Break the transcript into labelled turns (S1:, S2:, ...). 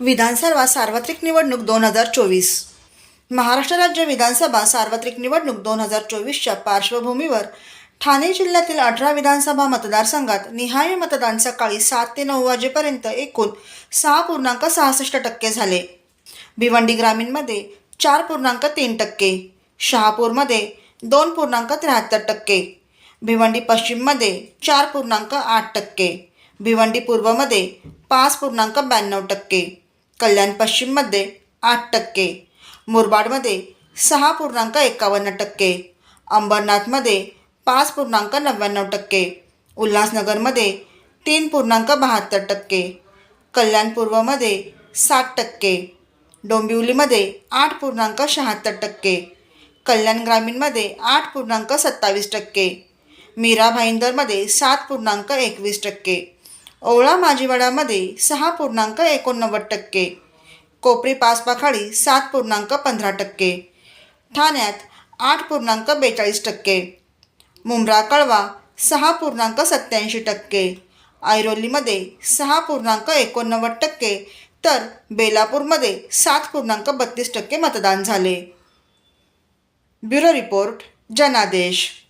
S1: विधानसभा सार्वत्रिक निवडणूक दोन हजार चोवीस. महाराष्ट्र राज्य विधानसभा सार्वत्रिक निवडणूक दोन हजार चोवीसच्या पार्श्वभूमीवर ठाणे जिल्ह्यातील अठरा विधानसभा मतदारसंघात निहाय मतदान सकाळी सात ते नऊ वाजेपर्यंत एकूण सहा पूर्णांक सहासष्ट टक्के झाले. भिवंडी ग्रामीणमध्ये चार पूर्णांक तीन टक्के शहापूरमध्ये दोन पूर्णांक त्र्याहत्तर टक्के भिवंडी पश्चिममध्ये चार पूर्णांक आठ टक्के भिवंडी पूर्वमध्ये पाच पूर्णांक ब्याण्णव टक्के कल्याण पश्चिममध्ये आठ टक्के मुरबाडमध्ये सहा पूर्णांक एकावन्न टक्के अंबरनाथमध्ये पाच पूर्णांक नव्याण्णव टक्के उल्हासनगरमध्ये तीन पूर्णांक बहात्तर टक्के कल्याण पूर्वमध्ये साठ टक्के डोंबिवलीमध्ये आठ पूर्णांक शहात्तर टक्के कल्याण ग्रामीणमध्ये आठ पूर्णांक सत्तावीस टक्के मीरा भाईंदरमध्ये सात पूर्णांक एकवीस टक्के ओवळा माजीवाडामध्ये सहा पूर्णांक एकोणनव्वद टक्के कोपरी पाचपाखाडी सात पूर्णांक पंधरा टक्के. ठाण्यात आठ पूर्णांक बेचाळीस टक्के. मुंब्रा कळवा सहा पूर्णांक सत्याऐंशी टक्के. ऐरोलीमध्ये सहा पूर्णांक एकोणनव्वद टक्के. तर बेलापूरमध्ये सात पूर्णांक बत्तीस टक्के मतदान झाले. ब्युरो रिपोर्ट जनादेश.